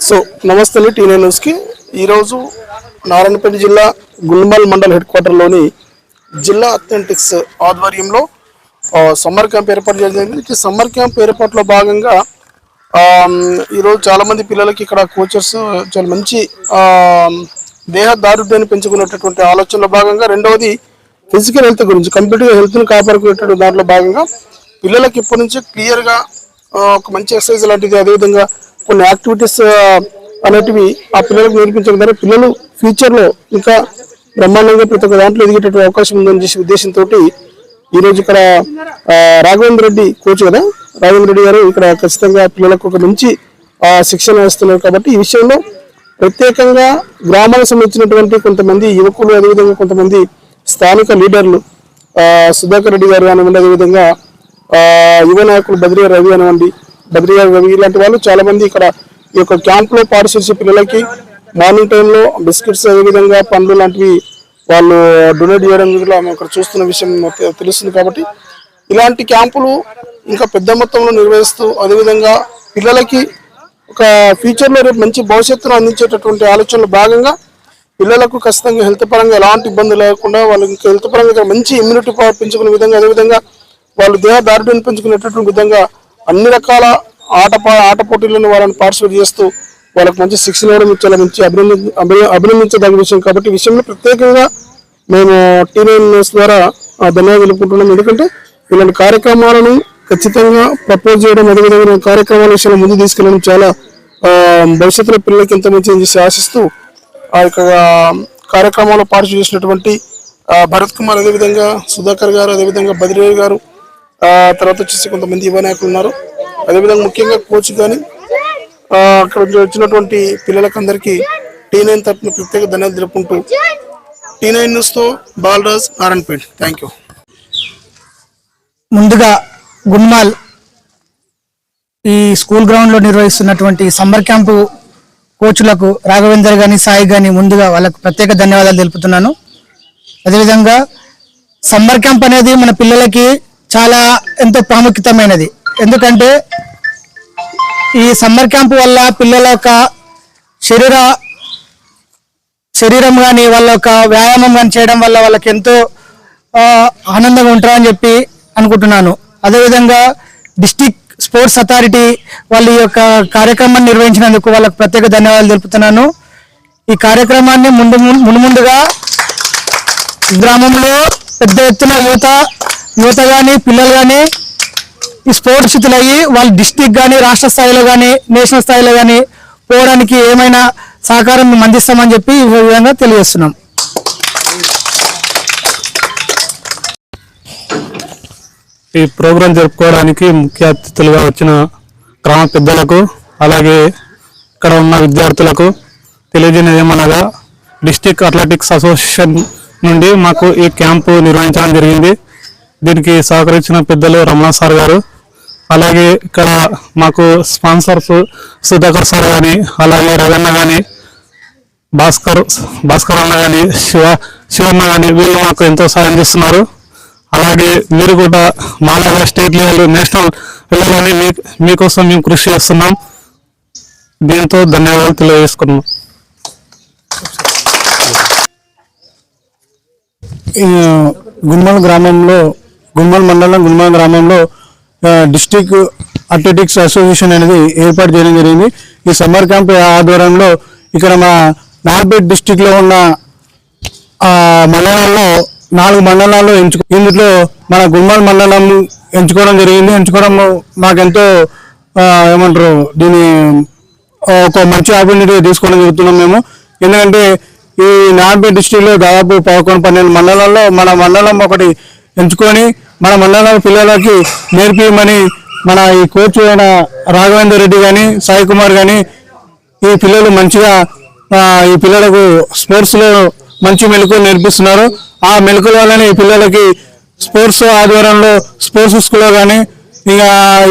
so నమస్తే T nine న్యూస్కి. ఈరోజు నారాయణపేట జిల్లా గుల్మల్ మండల్ హెడ్ క్వార్టర్లోని జిల్లా అథ్లెటిక్స్ ఆధ్వర్యంలో సమ్మర్ క్యాంప్ ఏర్పాటు చేయడం జరిగింది సమ్మర్ క్యాంప్ ఏర్పాటులో భాగంగా ఈరోజు చాలామంది పిల్లలకి ఇక్కడ కోచెస్ చాలా మంచి దేహ దారుఢ్యాన్ని పెంచుకునేటటువంటి ఆలోచనలో భాగంగా రెండవది ఫిజికల్ హెల్త్ గురించి కంప్లీట్గా హెల్త్ను కాపాడుకునేటువంటి దాంట్లో భాగంగా పిల్లలకి ఇప్పటి నుంచి క్లియర్గా ఒక మంచి ఎక్సర్సైజ్ లాంటిది అదేవిధంగా కొన్ని యాక్టివిటీస్ అనేటివి ఆ పిల్లలకు నేర్పించడం ద్వారా పిల్లలు ఫ్యూచర్లో ఇంకా బ్రహ్మాండంగా ప్రతి ఒక్క దాంట్లో ఎదిగేటటువంటి అవకాశం ఉందని చేసే ఉద్దేశంతో ఈరోజు ఇక్కడ రాఘవేంద్ర రెడ్డి కోచ్ కదా? రాఘవేంద్ర రెడ్డి గారు ఇక్కడ ఖచ్చితంగా పిల్లలకు ఒక మంచి శిక్షణ ఇస్తున్నారు కాబట్టి ఈ విషయంలో ప్రత్యేకంగా గ్రామాలకు సంబంధించినటువంటి కొంతమంది యువకులు అదేవిధంగా కొంతమంది స్థానిక లీడర్లు సుధాకర్ రెడ్డి గారు కానివ్వండి అదేవిధంగా యువ నాయకులు బద్రియా రవి కానివ్వండి బద్రియా ఇలాంటి వాళ్ళు చాలా మంది ఇక్కడ ఈ యొక్క క్యాంప్లో పార్టిసిపేట్ చేసే పిల్లలకి మార్నింగ్ టైంలో బిస్కెట్స్ అదేవిధంగా పండ్లు లాంటివి వాళ్ళు డొనేట్ చేయడం కూడా మేము ఇక్కడ చూస్తున్న విషయం మాకు తెలుస్తుంది కాబట్టి ఇలాంటి క్యాంపులు ఇంకా పెద్ద మొత్తంలో నిర్వహిస్తూ అదేవిధంగా పిల్లలకి ఒక ఫ్యూచర్లో రేపు మంచి భవిష్యత్తును అందించేటటువంటి ఆలోచనలో భాగంగా పిల్లలకు ఖచ్చితంగా హెల్త్ పరంగా ఎలాంటి ఇబ్బంది లేకుండా వాళ్ళు ఇంకా హెల్త్ పరంగా మంచి ఇమ్యూనిటీ పవర్ పెంచుకునే విధంగా అదేవిధంగా వాళ్ళు దేహ దారుడిని పెంచుకునేటటువంటి విధంగా అన్ని రకాల ఆట ఆట పోటీలను వాళ్ళని పార్టిసిపేట్ చేస్తూ వాళ్ళకి మంచి శిక్షణ ఇవ్వడం చాలా మంచి అభినంది అభి- అభినందించదగ్గ విషయం కాబట్టి విషయంలో ప్రత్యేకంగా మేము టీవీ న్యూస్ ద్వారా ధన్యవాదాలు తెలుపుకుంటున్నాం. ఎందుకంటే ఇలాంటి కార్యక్రమాలను ఖచ్చితంగా ప్రపోజ్ చేయడం అదేవిధంగా కార్యక్రమాల విషయంలో ముందు తీసుకెళ్ళడం చాలా భవిష్యత్తులో పిల్లలకి ఎంత మంచి చేసి ఆశిస్తూ ఆ యొక్క కార్యక్రమంలో పార్టిసిపేట్ చేసినటువంటి భరత్ కుమార్ అదేవిధంగా సుధాకర్ గారు అదేవిధంగా బదిరే గారు తర్వాత వచ్చేసి కొంతమంది యువ నాయకులు ఉన్నారు. అదేవిధంగా ముఖ్యంగా కోచ్ కానీ అక్కడ వచ్చినటువంటి పిల్లలకందరికీ టీ నైన్ తరఫున ప్రత్యేక ధన్యవాదాలు తెలుపుకుంటూ టీ నైన్ న్యూస్తో బాలరాజ్ నారాయణపేట్. థ్యాంక్ యూ ముందుగా గున్మాల్ ఈ స్కూల్ గ్రౌండ్లో నిర్వహిస్తున్నటువంటి సమ్మర్ క్యాంపు కోచ్లకు రాఘవేందర్ గాని సాయి గాని ముందుగా వాళ్ళకు ప్రత్యేక ధన్యవాదాలు తెలుపుతున్నాను. అదేవిధంగా సమ్మర్ క్యాంప్ అనేది మన పిల్లలకి చాలా ఎంతో ప్రాముఖ్యతమైనది ఎందుకంటే ఈ సమ్మర్ క్యాంప్ వల్ల పిల్లల యొక్క శరీర శరీరం కానీ వాళ్ళ యొక్క వ్యాయామం కానీ చేయడం వల్ల వాళ్ళకి ఎంతో ఆనందంగా ఉంటారని చెప్పి అనుకుంటున్నాను. అదేవిధంగా డిస్టిక్ స్పోర్ట్స్ అథారిటీ వాళ్ళ ఈ యొక్క కార్యక్రమాన్ని నిర్వహించినందుకు వాళ్ళకు ప్రత్యేక ధన్యవాదాలు తెలుపుతున్నాను. ఈ కార్యక్రమాన్ని ముందు ముందు ముందుగా గ్రామంలో పెద్ద ఎత్తున యువత యువత కానీ పిల్లలు కానీ ఈ స్పోర్ట్స్ అయ్యి వాళ్ళు డిస్టిక్ కానీ రాష్ట్ర స్థాయిలో కానీ నేషనల్ స్థాయిలో కానీ పోవడానికి ఏమైనా సహకారం మేము అందిస్తామని చెప్పి ఈ విధంగా తెలియజేస్తున్నాం. ఈ ప్రోగ్రాం జరుపుకోవడానికి ముఖ్య అతిథులుగా వచ్చిన గ్రామ పెద్దలకు అలాగే ఇక్కడ ఉన్న విద్యార్థులకు తెలియజేయడం ఏమనగా డిస్టిక్ అథ్లెటిక్స్ అసోసియేషన్ నుండి మాకు ఈ క్యాంపు నిర్వహించడం జరిగింది. దీనికి సహకరించిన పెద్దలు రమణ సార్ గారు అలాగే ఇక్కడ మాకు స్పాన్సర్స్ సుధాకర్ సార్ కానీ అలాగే రవణ కానీ భాస్కర్ భాస్కర్ అన్న కానీ శివ శివన్న కానీ వీళ్ళు మాకు ఎంతో సాయం చేస్తున్నారు. అలాగే మీరు కూడా మాలాగా స్టేట్ లెవెల్ నేషనల్ వెళ్ళాలని మీ మీకోసం మేము కృషి చేస్తున్నాం. దీంతో ధన్యవాదాలు తెలియజేసుకున్నాం ఈ గుమ్మల్ గ్రామంలో గుమ్మల్ మండలం గుమ్మల్ గ్రామంలో డిస్టిక్ అథ్లెటిక్స్ అసోసియేషన్ అనేది ఏర్పాటు చేయడం జరిగింది. ఈ సమ్మర్ క్యాంప్ ఆధ్వర్యంలో ఇక్కడ మా నార్పేట్ డిస్టిక్లో ఉన్న మండలాల్లో నాలుగు మండలాల్లో ఎంచు ఇందులో మన గుమ్మల్ మండలం ఎంచుకోవడం జరిగింది. ఎంచుకోవడం మాకెంతో ఏమంటారు దీని ఒక మంచి ఆపర్చునిటీ తీసుకోవడం జరుగుతున్నాం మేము. ఎందుకంటే ఈ నార్పేట డిస్టిక్లో దాదాపు పదకొండు పన్నెండు మండలాల్లో మన మండలం ఒకటి ఎంచుకొని మన మండలం పిల్లలకి నేర్పియమని మన ఈ కోచ్ అయిన రాఘవేందర్ రెడ్డి కానీ సాయి కుమార్ కానీ ఈ పిల్లలు మంచిగా ఈ పిల్లలకు స్పోర్ట్స్లో మంచి మెలకులు నేర్పిస్తున్నారు. ఆ మెలకుల వల్లనే ఈ పిల్లలకి స్పోర్ట్స్ ఆధ్వర్యంలో స్పోర్ట్స్ స్కూల్లో కానీ ఇక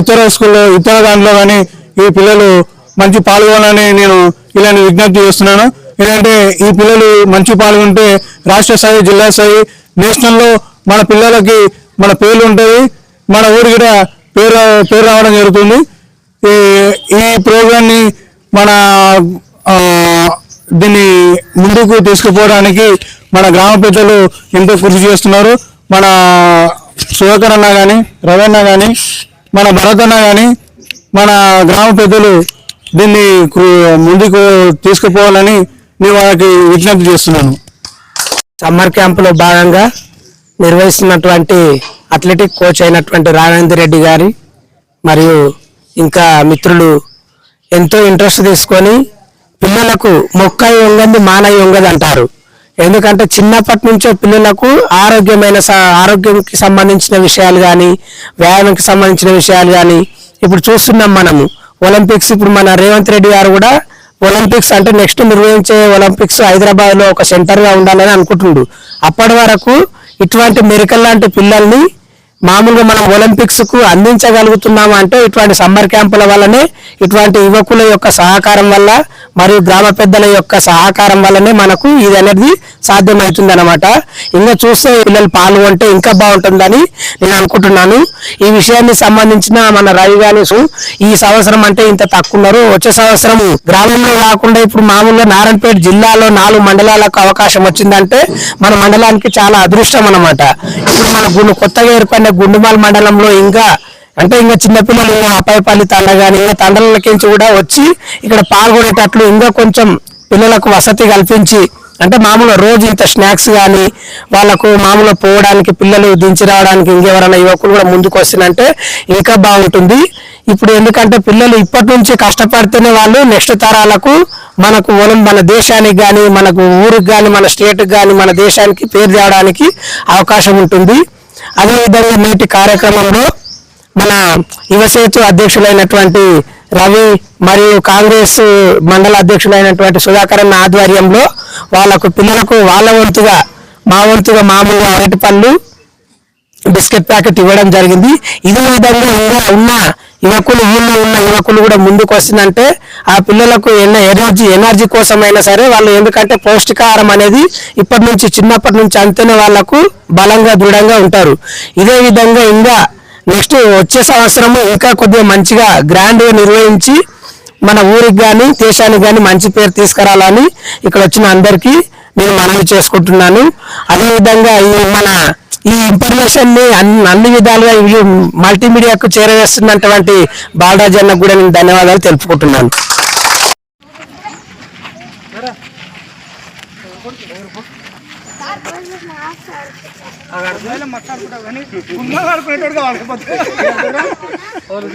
ఇతర స్కూల్లో ఇతర దాంట్లో కానీ ఈ పిల్లలు మంచి పాల్గొనాలని నేను ఇలాంటి విజ్ఞప్తి చేస్తున్నాను. ఎందుకంటే ఈ పిల్లలు మంచి పాల్గొంటే రాష్ట్ర స్థాయి జిల్లా స్థాయి నేషనల్లో మన పిల్లలకి మన పేర్లు ఉంటుంది మన ఊరు కూడా పేరు పేరు రావడం జరుగుతుంది. ఈ ఈ మన దీన్ని ముందుకు తీసుకుపోవడానికి మన గ్రామ పెద్దలు ఎంతో కృషి చేస్తున్నారు. మన సుధాకర్ అన్న కానీ రవణ కానీ మన భరత్ అన్న కానీ మన గ్రామ పెద్దలు దీన్ని ముందుకు తీసుకుపోవాలని నేను వాళ్ళకి విజ్ఞప్తి చేస్తున్నాను. సమ్మర్ క్యాంపులో భాగంగా నిర్వహిస్తున్నటువంటి అథ్లెటిక్ కోచ్ అయినటువంటి రాఘవేంద్ర రెడ్డి గారి మరియు ఇంకా మిత్రులు ఎంతో ఇంట్రెస్ట్ తీసుకొని పిల్లలకు మొక్క ఉంగంది మానవి ఉంగది అంటారు. ఎందుకంటే చిన్నప్పటి నుంచో పిల్లలకు ఆరోగ్యమైన ఆరోగ్యంకి సంబంధించిన విషయాలు కానీ వ్యాయామంకి సంబంధించిన విషయాలు కానీ ఇప్పుడు చూస్తున్నాం మనము. ఒలింపిక్స్ ఇప్పుడు మన రేవంత్ రెడ్డి గారు కూడా ఒలింపిక్స్ అంటే నెక్స్ట్ నిర్వహించే ఒలింపిక్స్ హైదరాబాద్లో ఒక సెంటర్గా ఉండాలని అనుకుంటుండు. అప్పటి వరకు ఇటువంటి మెరికల్ లాంటి పిల్లల్ని మామూలుగా మనం ఒలింపిక్స్కు అందించగలుగుతున్నాము అంటే ఇటువంటి సమ్మర్ క్యాంపుల వల్లనే ఇటువంటి యువకుల యొక్క సహకారం వల్ల మరియు గ్రామ పెద్దల యొక్క సహకారం వల్లనే మనకు ఇది అనేది సాధ్యమవుతుంది అనమాట ఇంకా చూస్తే పిల్లలు పాల్గొంటే ఇంకా బాగుంటుందని నేను అనుకుంటున్నాను. ఈ విషయాన్ని సంబంధించిన మన రవి గారు ఈ సంవత్సరం అంటే ఇంత తక్కువన్నారు. వచ్చే సంవత్సరం గ్రామంలో కాకుండా ఇప్పుడు మామూలుగా నారాయణపేట జిల్లాలో నాలుగు మండలాలకు అవకాశం వచ్చిందంటే మన మండలానికి చాలా అదృష్టం అనమాట ఇప్పుడు మన గుండు కొత్తగా ఏర్పడిన గుండుమాల మండలంలో ఇంకా అంటే ఇంకా చిన్నపిల్లలు ఇంకా అపాయపల్లి తండ కానీ ఇంకా తండ్రులకించి కూడా వచ్చి ఇక్కడ పాల్గొనేటట్లు ఇంకా కొంచెం పిల్లలకు వసతి కల్పించి అంటే మామూలుగా రోజు ఇంత స్నాక్స్ కానీ వాళ్ళకు మామూలుగా పోవడానికి పిల్లలు దించి రావడానికి ఇంకెవరైనా యువకులు కూడా ముందుకు వస్తుందంటే ఇంకా బాగుంటుంది. ఇప్పుడు ఎందుకంటే పిల్లలు ఇప్పటి నుంచి కష్టపడితేనే వాళ్ళు నెక్స్ట్ తరాలకు మనకు మనం మన దేశానికి కానీ మనకు ఊరికి కానీ మన స్టేట్కి కానీ మన దేశానికి పేరు తేవడానికి అవకాశం ఉంటుంది. అదేవిధంగా నేటి కార్యక్రమంలో మన యువసేతు అధ్యక్షులైనటువంటి రవి మరియు కాంగ్రెస్ మండల అధ్యక్షులైనటువంటి సుధాకర్ అన్న ఆధ్వర్యంలో వాళ్ళకు పిల్లలకు వాళ్ళ వంతుగా మా వంతుగా మామూలుగా అరటి పళ్ళు బిస్కెట్ ప్యాకెట్ ఇవ్వడం జరిగింది. ఇదే విధంగా ఇంకా ఉన్న యువకులు ఊళ్ళో ఉన్న యువకులు కూడా ముందుకు వస్తుందంటే ఆ పిల్లలకు ఎన్న ఎనర్జీ ఎనర్జీ కోసమైనా సరే వాళ్ళు ఎందుకంటే పౌష్టికాహారం అనేది ఇప్పటి నుంచి చిన్నప్పటి నుంచి అంతేనే వాళ్ళకు బలంగా దృఢంగా ఉంటారు. ఇదే విధంగా ఇంకా నెక్స్ట్ వచ్చే సంవత్సరము ఇంకా కొద్దిగా మంచిగా గ్రాండ్గా నిర్వహించి మన ఊరికి కానీ దేశానికి కానీ మంచి పేరు తీసుకురావాలని ఇక్కడ వచ్చిన అందరికీ నేను మనవి చేసుకుంటున్నాను. అదేవిధంగా ఈ మన ఈ ఇన్ఫర్మేషన్ని అన్ని అన్ని విధాలుగా మల్టీమీడియాకు చేరవేస్తున్నటువంటి బాలరాజు అన్నకు కూడా నేను ధన్యవాదాలు తెలుపుకుంటున్నాను. మాట్లాడుకుంటావు కానీ ఉన్నా ఆడుకునేటోడుగా ఆడుకోపోతే ఆరు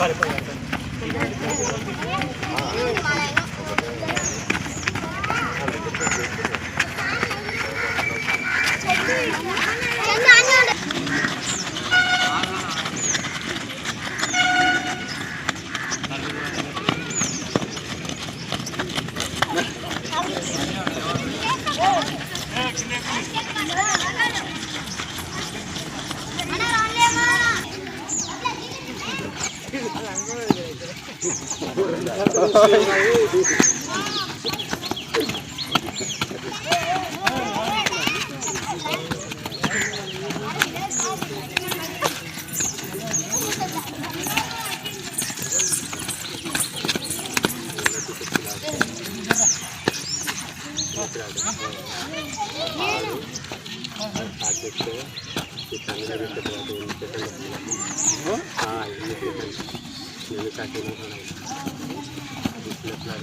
Vale, vale, vale. Ah. Kita ini kita berada নইলে চাকরি না করে আপনার